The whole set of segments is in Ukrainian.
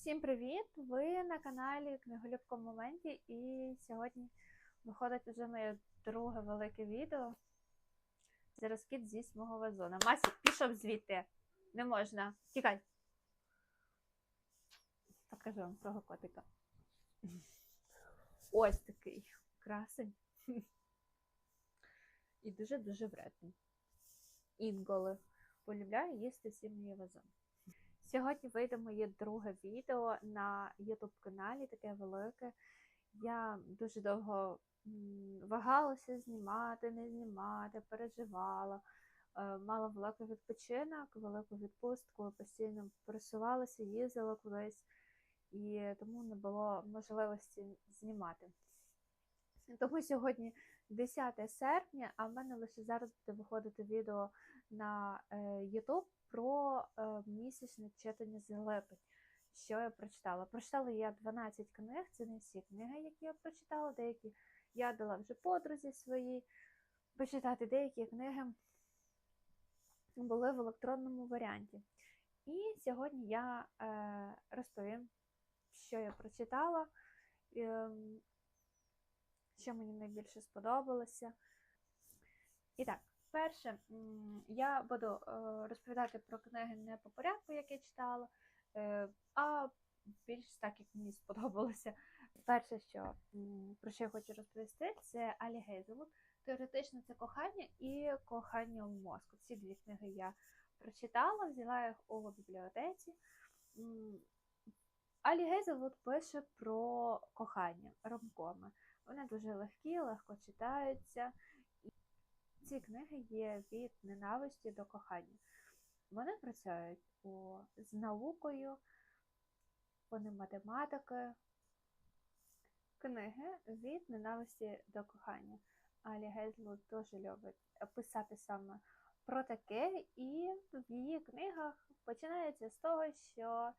Всім привіт! Ви на каналі Книголюбко в моменті, і сьогодні виходить вже моє друге велике відео. Це розкид зі мого вазона. Масік, пішов звідти. Не можна. Тікай. Покажу вам свого котика. Ось такий красень. І дуже-дуже вредний. Інколи полюбляю їсти всі мої вазони. Сьогодні вийде моє друге відео на YouTube каналі, таке велике. Я дуже довго вагалася знімати, не знімати, переживала. Е, Мала великий відпочинок, велику відпустку, постійно пересувалася, їздила кудись, і тому не було можливості знімати. Тому сьогодні 10 серпня, а в мене лише зараз буде виходити відео на е, YouTube про е, місячне читання з липень. Що я прочитала? Прочитала я 12 книг, це не всі книги, які я прочитала, деякі я дала вже подрузі свої почитати, деякі книги були в електронному варіанті. І сьогодні я е, розповім, що я прочитала, е, що мені найбільше сподобалося. І так, перше, я буду е, розповідати про книги не по порядку, як я читала, е, а більш так, як мені сподобалося. Перше, що, про що я хочу розповісти, це Алі Гейзелут. Теоретично це кохання і кохання в мозку. Ці дві книги я прочитала, взяла їх у бібліотеці. Алі Гейзелут пише про кохання, ромкоми. Вони дуже легкі, легко читаються. Ці книги є від ненависті до кохання. Вони працюють у, з наукою, вони математики. Книги від ненависті до кохання. Алі Гейзлут дуже любить писати саме про таке, і в її книгах починається з того, що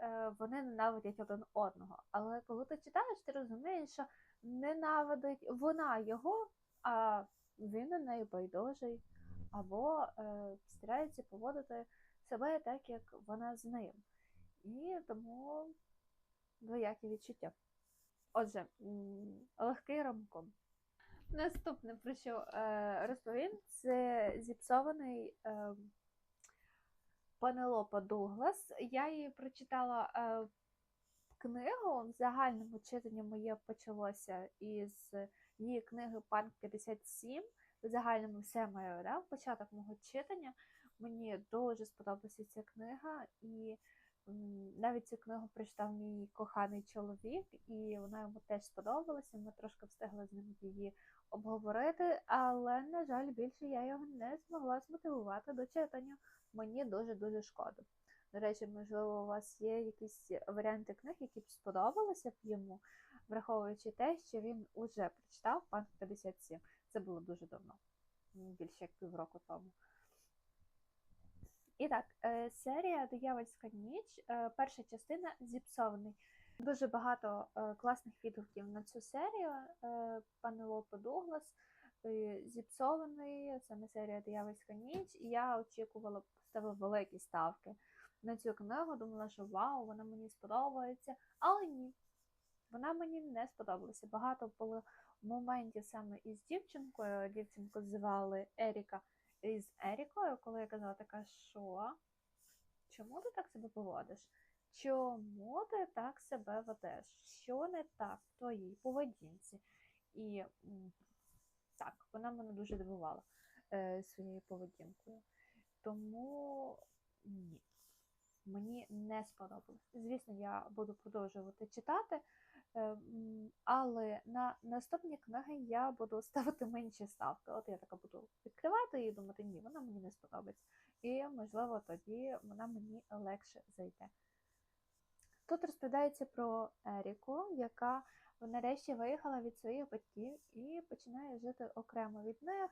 е, вони ненавидять один одного. Але коли ти читаєш, ти розумієш, що ненавидить вона його, а він на неї байдужий, або е, старається поводити себе так, як вона з ним. І тому двоякі відчуття. Отже, легкий ромком. Наступне, про що е, розповім, це зіпсований е, Панелопа Дуглас. Я її прочитала е, книгу. В загальному читання моє почалося із її книги Панк 57. В загальному все моє початок мого читання. Мені дуже сподобалася ця книга, і навіть цю книгу прочитав мій коханий чоловік, і вона йому теж сподобалася. Ми трошки встигли з ним її обговорити, але, на жаль, більше я його не змогла змотивувати до читання. Мені дуже-дуже шкода. До речі, можливо, у вас є якісь варіанти книг, які б сподобалися б йому, враховуючи те, що він уже прочитав Панк 57. Це було дуже давно, більше як півроку тому. І так, е, серія Диявольська ніч, е, перша частина зіпсований. Дуже багато е, класних відгуків на цю серію. Е, Панелопа Дуглас, зіпсований, саме серія Диявольська ніч. І я очікувала, поставила великі ставки на цю книгу. Думала, що вау, вона мені сподобається. Але ні, вона мені не сподобалася. Багато було моментів саме із дівчинкою. Дівчинку звали Еріка із Ерікою, коли я казала така, що? Чому ти так себе поводиш? Чому ти так себе ведеш? Що не так в твоїй поведінці? І так, вона мене дуже дивувала е, своєю поведінкою. Тому ні, мені не сподобалось. Звісно, я буду продовжувати читати, але на наступні книги я буду ставити менші ставки. От я така буду відкривати і думати, ні, вона мені не сподобається. І, можливо, тоді вона мені легше зайде. Тут розповідається про Еріку, яка нарешті виїхала від своїх батьків і починає жити окремо від них,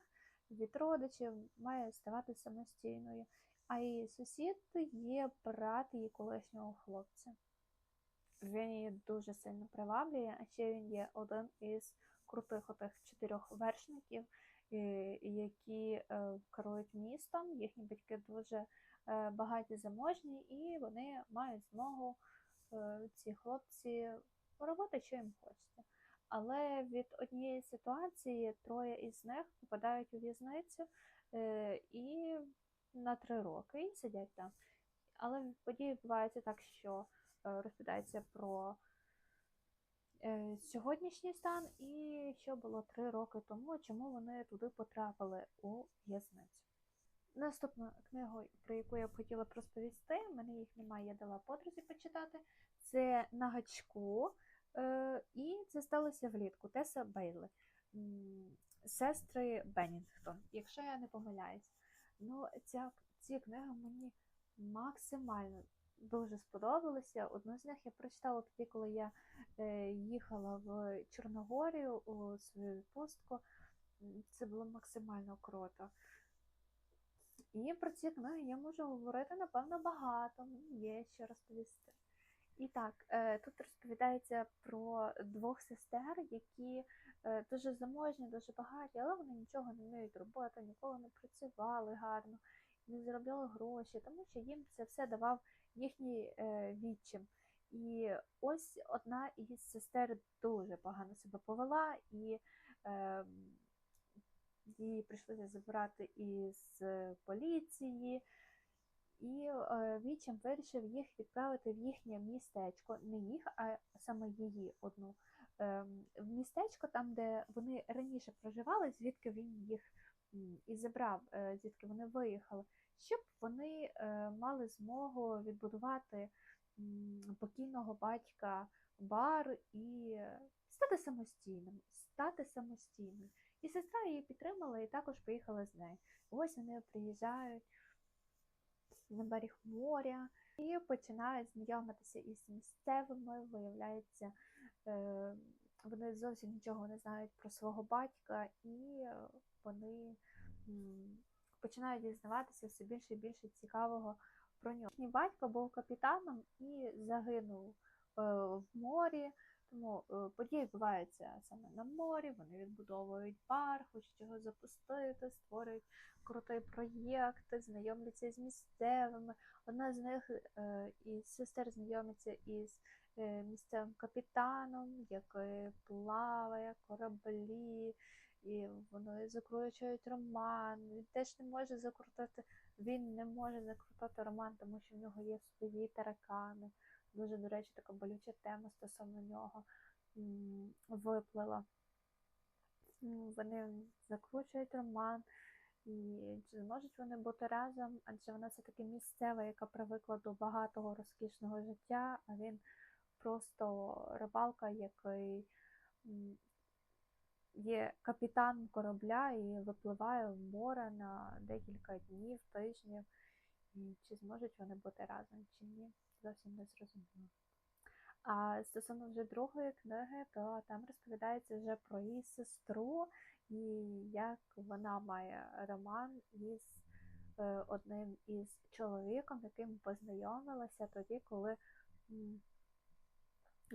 від родичів, має ставати самостійною. А її сусід є брат її колишнього хлопця. Він її дуже сильно приваблює, а ще він є один із крутих отих чотирьох вершників, е, які е, керують містом. Їхні батьки дуже е, багаті заможні, і вони мають змогу ці хлопці робити, що їм хочеться. Але від однієї ситуації троє із них попадають у в'язницю і на три роки і сидять там. Але події відбуваються так, що розповідається про е, сьогоднішній стан і що було три роки тому, чому вони туди потрапили у в'язницю. Наступну книгу, про яку я б хотіла розповісти, мене їх немає, я дала подрузі почитати. Це на гачку, е, і це сталося влітку. Теса Бейлі, м, сестри Беннінгтон, якщо я не помиляюсь. Ну, ця, ці книги мені максимально дуже сподобалися. Одну з них я прочитала тоді, коли я е, їхала в Чорногорію у свою відпустку. Це було максимально круто. І про ці книги я можу говорити, напевно, багато. Мені є що розповісти. І так, е, тут розповідається про двох сестер, які е, дуже заможні, дуже багаті, але вони нічого не вміють робити, ніколи не працювали гарно, не заробляли гроші, тому що їм це все давав їхній е, відчим. І ось одна із сестер дуже погано себе повела, і е, її прийшлося забирати із поліції. І е, Вічем вирішив їх відправити в їхнє містечко, не їх, а саме її одну. Е, в містечко, там, де вони раніше проживали, звідки він їх і забрав, е, звідки вони виїхали, щоб вони е, мали змогу відбудувати покійного батька бар і стати самостійним, стати самостійним. І сестра її підтримала і також поїхала з нею. Ось вони приїжджають на берег моря і починають знайомитися із місцевими. Виявляється, е, вони зовсім нічого не знають про свого батька, і вони починають дізнаватися все більше і більше цікавого про нього. Їхній батько був капітаном і загинув е, в морі. Тому е, події відбуваються саме на морі, вони відбудовують бар, хочуть його запустити, створюють крутий проєкт, знайомляться з місцевими. Одна з них е, із сестер знайомиться із місцевим капітаном, який плаває кораблі, і вони закручують роман. Він теж не може закрутити, він не може закрутити роман, тому що в нього є свої таракани. Дуже, до речі, така болюча тема стосовно нього виплила. Вони закручують роман, і чи зможуть вони бути разом, адже вона все-таки місцева, яка привикла до багатого розкішного життя, а він просто рибалка, який є капітаном корабля і випливає в море на декілька днів, тижнів. І чи зможуть вони бути разом, чи ні, зовсім не зрозуміло. А стосовно вже другої книги, то там розповідається вже про її сестру і як вона має роман із е, одним із чоловіком, яким познайомилася тоді, коли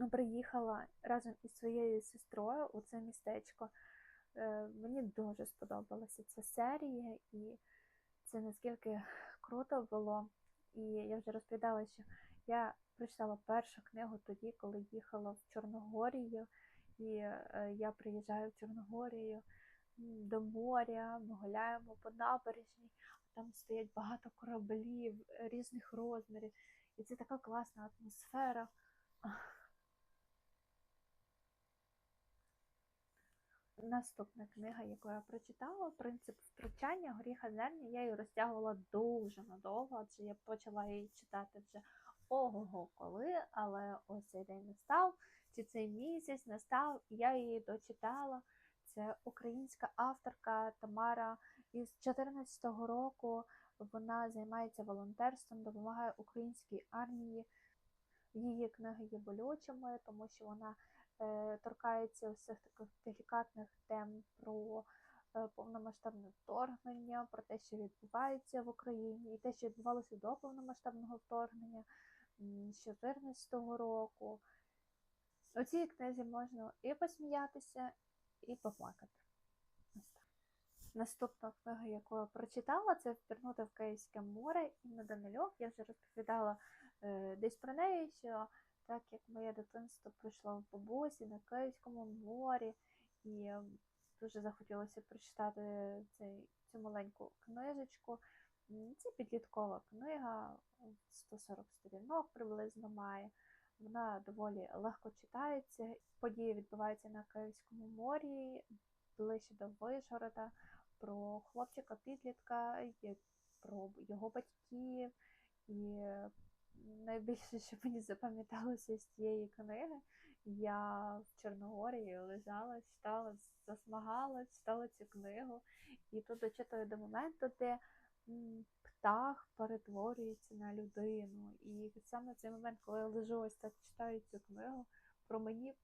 приїхала разом із своєю сестрою у це містечко. Е, Мені дуже сподобалася ця серія, і це наскільки круто було. І я вже розповідала, що я прочитала першу книгу тоді, коли їхала в Чорногорію, і е, я приїжджаю в Чорногорію до моря, ми гуляємо по набережній, там стоять багато кораблів е, різних розмірів. І це така класна атмосфера. Наступна книга, яку я прочитала, принцип втручання горіха зерня, я її розтягувала дуже надовго, адже я почала її читати вже ого-го коли, але ось цей день настав, чи цей місяць настав, і я її дочитала. Це українська авторка Тамара із 2014 року. Вона займається волонтерством, допомагає українській армії. Її книги є болючими, тому що вона торкається усіх таких делікатних тем про е, повномасштабне вторгнення, про те, що відбувається в Україні, і те, що відбувалося до повномасштабного вторгнення з 2014 року. У цій книзі можна і посміятися, і поплакати. Наступна книга, яку я прочитала, це Впірнути в Київське море Інна Данилюк. Я вже розповідала е, десь про неї, що так як моє дитинство пройшло в бабусі на Київському морі, і е, дуже захотілося прочитати цей, цю маленьку книжечку. Це підліткова книга, 140 сторінок приблизно має. Вона доволі легко читається. Події відбуваються на Київському морі, ближче до Вишгорода, про хлопчика-підлітка, про його батьків. І найбільше, що мені запам'яталося з цієї книги, я в Чорногорії лежала, читала, засмагала, читала цю книгу. І тут дочитую до моменту, де птах перетворюється на людину. І саме цей момент, коли я лежу ось так читаю цю книгу, про мені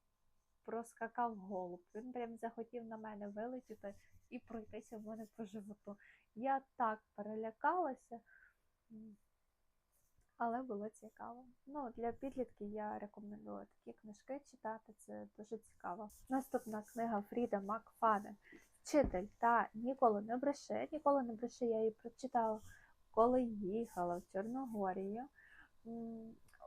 проскакав голуб. Він прям захотів на мене вилетіти і пройтися в мене по животу. Я так перелякалася, але було цікаво. Ну, для підлітків я рекомендую такі книжки читати, це дуже цікаво. Наступна книга Фріда Макфаден Вчитель та ніколи не бреше. Ніколи не бреше, я її прочитала, коли їхала в Чорногорію.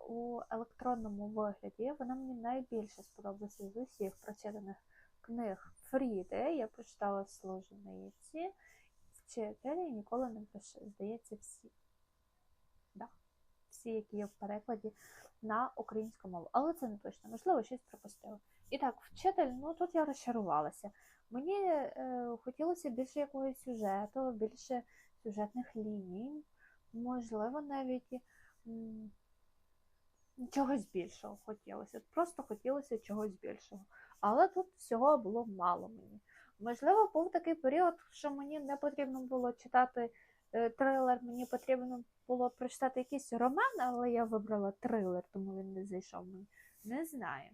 У електронному вигляді вона мені найбільше сподобалася з усіх прочитаних книг Фріди. Я прочитала Служениці, вчитель і ніколи не бреше. Здається, всі. Всі, які є в перекладі на українську мову. Але це не точно, можливо, щось пропустила. І так, вчитель, ну тут я розчарувалася. Мені е, хотілося більше якогось сюжету, більше сюжетних ліній, можливо, навіть м, чогось більшого хотілося. Просто хотілося чогось більшого. Але тут всього було мало мені. Можливо, був такий період, що мені не потрібно було читати трилер, мені потрібно було прочитати якийсь роман, але я вибрала трилер, тому він не зайшов мені. Не знаю.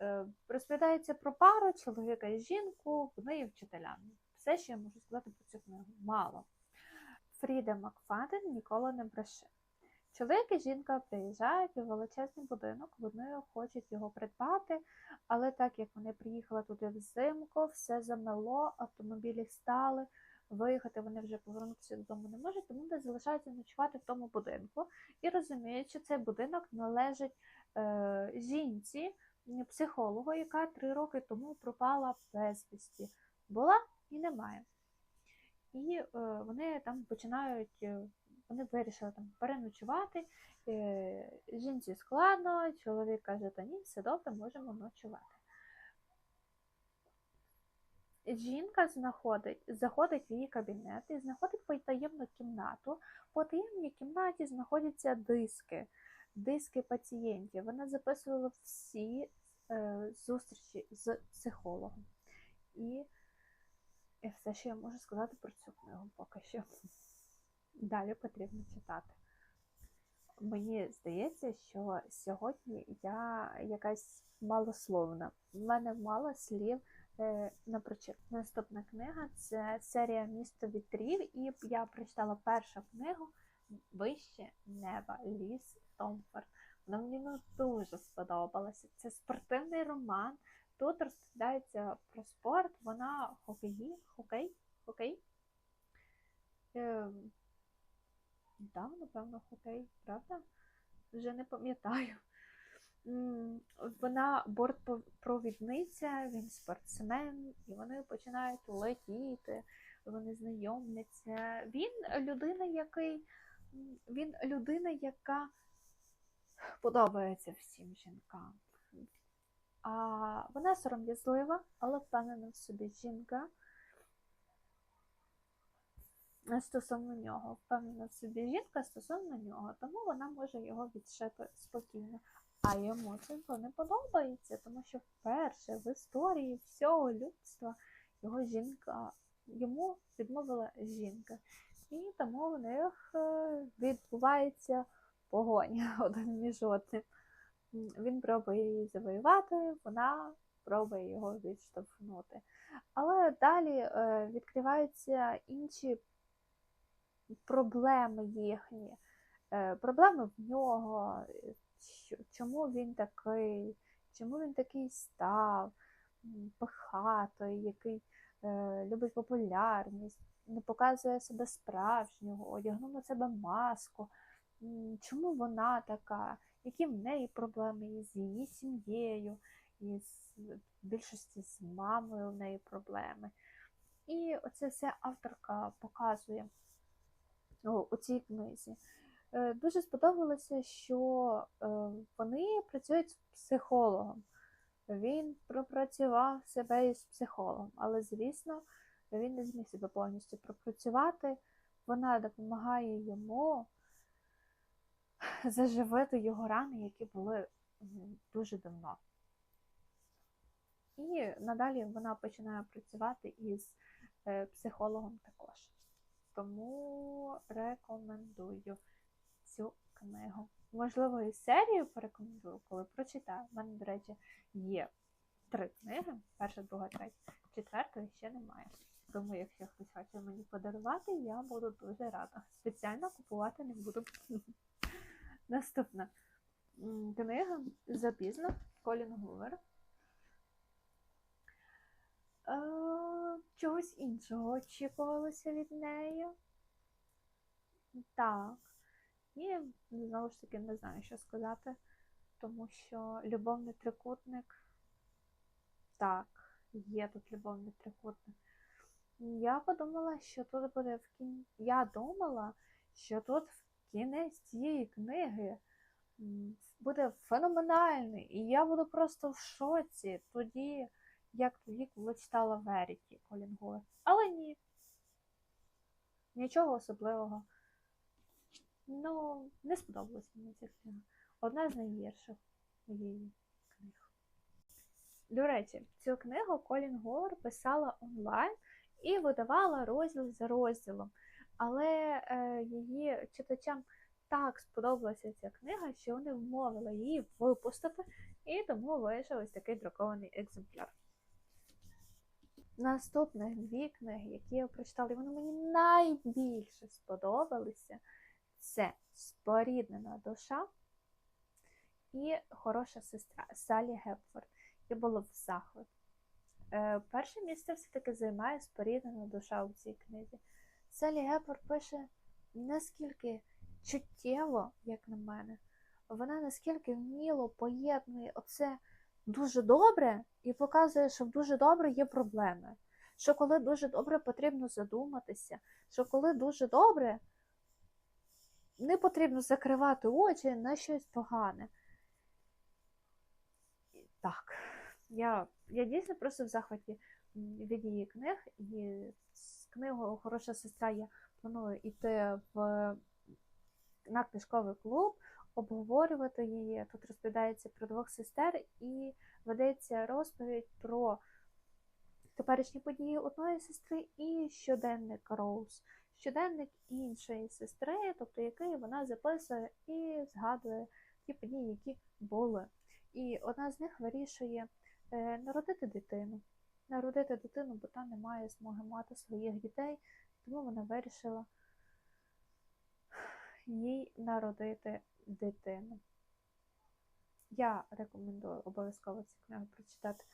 Е, Розповідається про пару чоловіка і жінку, вони є вчителями. Все, що я можу сказати про цю книгу. Мало. Фріда Макфаден ніколи не бреше. Чоловік і жінка приїжджають у величезний будинок, вони хочуть його придбати, але так як вони приїхали туди взимку, все замело, автомобілі стали, виїхати вони вже повернутися додому не можуть, тому вони залишаються ночувати в тому будинку і розуміють, що цей будинок належить е, жінці, психологу, яка три роки тому пропала безвісті. Була і немає. І е, вони там починають, е, вони вирішили там переночувати. Е, жінці складно, чоловік каже, та ні, все добре, можемо ночувати. Жінка знаходить, заходить в її кабінет і знаходить потаємну кімнату. По таємній кімнаті знаходяться диски, диски пацієнтів. Вона записувала всі е, зустрічі з психологом. І, і все, що я можу сказати про цю книгу поки що. Далі потрібно читати. Мені здається, що сьогодні я якась малословна. У мене мало слів е. Наступна книга це серія Місто вітрів, і я прочитала першу книгу Вище неба, ліс Томфорд. Вона мені ну, дуже сподобалася. Це спортивний роман. Тут розповідається про спорт, вона хокеї, хокей, хокей. Е, да, напевно, хокей, правда? Вже не пам'ятаю. Вона бортпровідниця, він спортсмен, і вони починають летіти, вони знайомляться. Він людина, який він людина, яка подобається всім жінкам. А вона сором'язлива, але впевнена в собі жінка. Стосовно нього, впевнена в собі жінка стосовно нього, тому вона може його відшити спокійно. А йому це не подобається, тому що вперше в історії всього людства його жінка, йому відмовила жінка. І тому в них е, відбувається погоня один між одним. Він пробує її завоювати, вона пробує його відштовхнути. Але далі е, відкриваються інші проблеми їхні, е, проблеми в нього, чому він такий, чому він такий став, пихатий, який е, любить популярність, не показує себе справжнього, одягнув на себе маску. Чому вона така? які в неї проблеми із її сім'єю, із більшості з мамою в неї проблеми. І оце все авторка показує у цій книзі. Е, Дуже сподобалося, що е, вони працюють з психологом. Він пропрацював себе із психологом, але, звісно, він не зміг себе повністю пропрацювати. Вона допомагає йому заживити його рани, які були дуже давно. І надалі вона починає працювати із е, психологом також. Тому рекомендую цю книгу. Можливо, і серію порекомендую, коли прочитаю. У мене, до речі, є три книги: перша, друга, третя, четвертої ще немає. Тому, якщо хтось хоче мені подарувати, я буду дуже рада. Спеціально купувати не буду. Наступна книга Запізно Колін Гувер. Чогось іншого очікувалося від неї. Так. І знову ж таки не знаю, що сказати, тому що любовний трикутник. Так, є тут любовний трикутник. Я подумала, що тут буде в кін... Я думала, що тут в кінець цієї книги буде феноменальний, і я буду просто в шоці тоді, як тоді, коли читала Веріті Колін Гувер. Але ні. Нічого особливого. Ну, не сподобалась мені ця книга. Одна з найгірших її книг. До речі, цю книгу Колін Говер писала онлайн і видавала розділ за розділом. Але е, її читачам так сподобалася ця книга, що вони вмовили її випустити, і тому вийшов ось такий друкований екземпляр. Наступних дві книги, які я прочитала, і вони мені найбільше сподобалися. Це споріднена душа і хороша сестра Салі Гепфорд. Я була в захваті. Е, перше місце все-таки займає споріднена душа у цій книзі. Салі Гепфорд пише наскільки чуттєво, як на мене, вона наскільки вміло поєднує оце дуже добре і показує, що в дуже добре є проблеми. Що коли дуже добре потрібно задуматися, що коли дуже добре не потрібно закривати очі на щось погане. Так, я, я дійсно просто в захваті від її книг, і з книгою Хороша сестра я планую йти в, на книжковий клуб, обговорювати її. Тут розповідається про двох сестер і ведеться розповідь про теперішні події одної сестри і щоденник Роуз щоденник іншої сестри, тобто який вона записує і згадує ті події, які були. І одна з них вирішує е, народити дитину. Народити дитину, бо та не має змоги мати своїх дітей, тому вона вирішила їй народити дитину. Я рекомендую обов'язково цю книгу прочитати.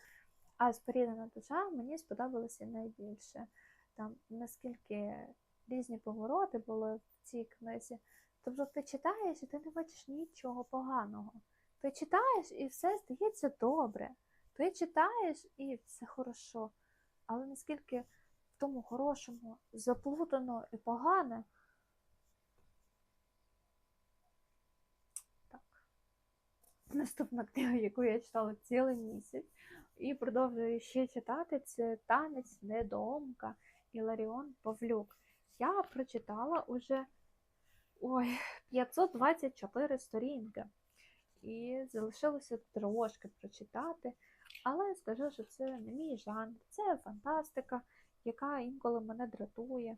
А споріднена душа мені сподобалося найбільше. Там наскільки різні повороти були в цій книзі. Тобто ти читаєш і ти не бачиш нічого поганого. Ти читаєш і все здається добре. Ти читаєш і все хорошо. Але наскільки в тому хорошому заплутано і погане. Так. Наступна книга, яку я читала цілий місяць, і продовжую ще читати, це танець недоумка Іларіон Павлюк я прочитала уже ой, 524 сторінки. І залишилося трошки прочитати. Але скажу, що це не мій жанр, це фантастика, яка інколи мене дратує.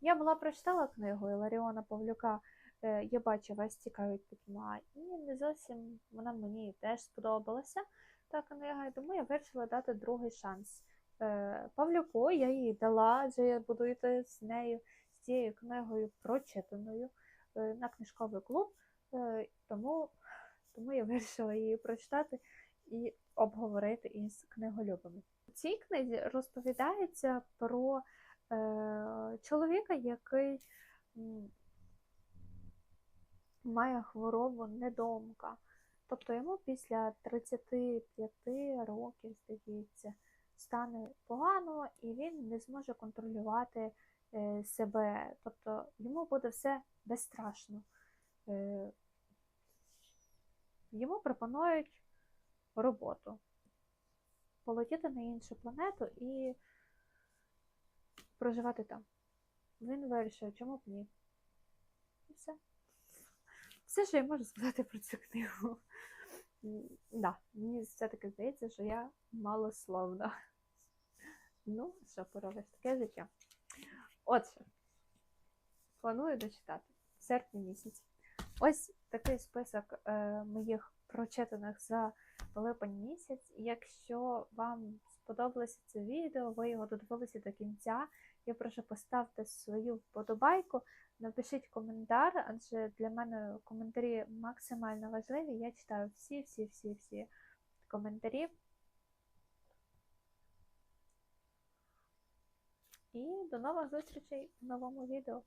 Я була прочитала книгу Іларіона Павлюка е, Я бачу, вас цікавить пітьма, і не зовсім вона мені теж сподобалася та книга, тому я вирішила дати другий шанс. Е, Павлюку я їй дала, адже я буду йти з нею, з цією книгою прочитаною е, на книжковий клуб, Е, тому, тому я вирішила її прочитати і обговорити із книголюбами. У цій книзі розповідається про е, чоловіка, який має хворобу недомка. Тобто йому після 35 років, здається, стане погано і він не зможе контролювати е, себе. Тобто йому буде все безстрашно. Е, Йому пропонують роботу. Полетіти на іншу планету і проживати там. Він вирішив, чому б ні. І все. Все, що я можу сказати про цю книгу. Да, мені все-таки здається, що я малословна. Ну, що поробиш, таке життя. Отже, планую дочитати в серпні місяць. Ось такий список е, моїх прочитаних за липень місяць. Якщо вам сподобалося це відео, ви його додивилися до кінця, я прошу поставте свою вподобайку, напишіть коментар, адже для мене коментарі максимально важливі. Я читаю всі, всі, всі, всі коментарі. І до нових зустрічей в новому відео.